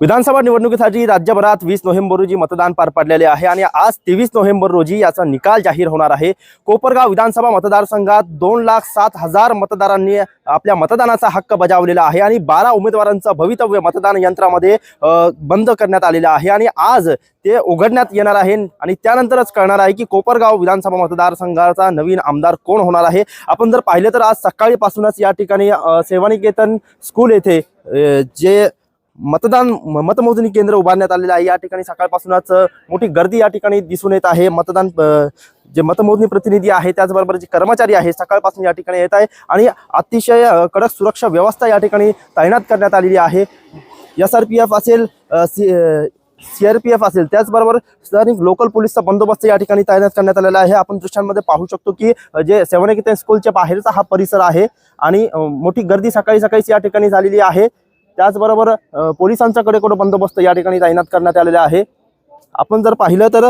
विधानसभा निवडणुकीसाठी राज्यभरात वीस नोव्हेंबर रोजी मतदान पार पडलेले आहे आणि आज तेवीस नोव्हेंबर रोजी याचा निकाल जाहीर होणार आहे. कोपरगाव विधानसभा मतदारसंघात दोन लाख सात हजार मतदारांनी आपल्या मतदानाचा हक्क बजावलेला आहे आणि बारा उमेदवारांचं भवितव्य मतदान यंत्रामध्ये बंद करण्यात आलेलं आहे आणि आज ते उघडण्यात येणार आहे आणि त्यानंतरच कळणार आहे की कोपरगाव विधानसभा मतदारसंघाचा नवीन आमदार कोण होणार आहे. आपण जर पाहिलं तर आज सकाळीपासूनच या ठिकाणी सेवानिकेतन स्कूल येथे जे मतदान मतमोजणी केंद्र उभारण्यात आलेलं आहे या ठिकाणी सकाळपासूनच मोठी गर्दी या ठिकाणी दिसून येत आहे. मतदान जे मतमोजणी प्रतिनिधी आहे त्याचबरोबर जे कर्मचारी आहे सकाळपासून या ठिकाणी येत आहे. आणि अतिशय कडक सुरक्षा व्यवस्था या ठिकाणी तैनात करण्यात आलेली आहे. एस आर पी एफ असेल सी आर पी एफ असेल. त्याचबरोबर स्थानिक लोकल पोलीसचा बंदोबस्त या ठिकाणी तैनात करण्यात आलेला आहे. आपण दृश्यांमध्ये पाहू शकतो की जे सेवन सेवनिकेतन स्कूलच्या बाहेरचा हा परिसर आहे आणि मोठी गर्दी सकाळी सकाळीच या ठिकाणी झालेली आहे. त्याचबरोबर पोलिसांचा कडेकडे बंदोबस्त या ठिकाणी तैनात करण्यात आलेला आहे. आपण जर पाहिलं तर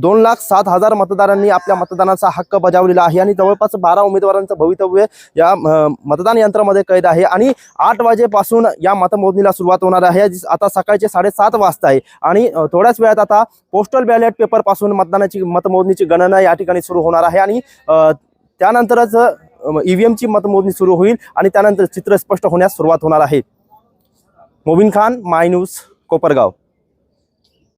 दोन लाख सात हजार मतदारांनी आपल्या मतदानाचा हक्क बजावलेला आहे आणि जवळपास बारा उमेदवारांचं भवितव्य या मतदान यंत्रामध्ये कैद आहे. आणि आठ वाजेपासून या मतमोजणीला सुरुवात होणार आहे. आता सकाळचे साडेसात वाजता आहे आणि थोड्याच वेळात आता पोस्टल बॅलेट पेपरपासून मतदानाची मतमोजणीची गणना या ठिकाणी सुरू होणार आहे. आणि त्यानंतरच ईव्हीएमची मतमोजणी सुरू होईल आणि त्यानंतर चित्र स्पष्ट होण्यास सुरुवात होणार आहे. Mobin Khan my news Kopargaon.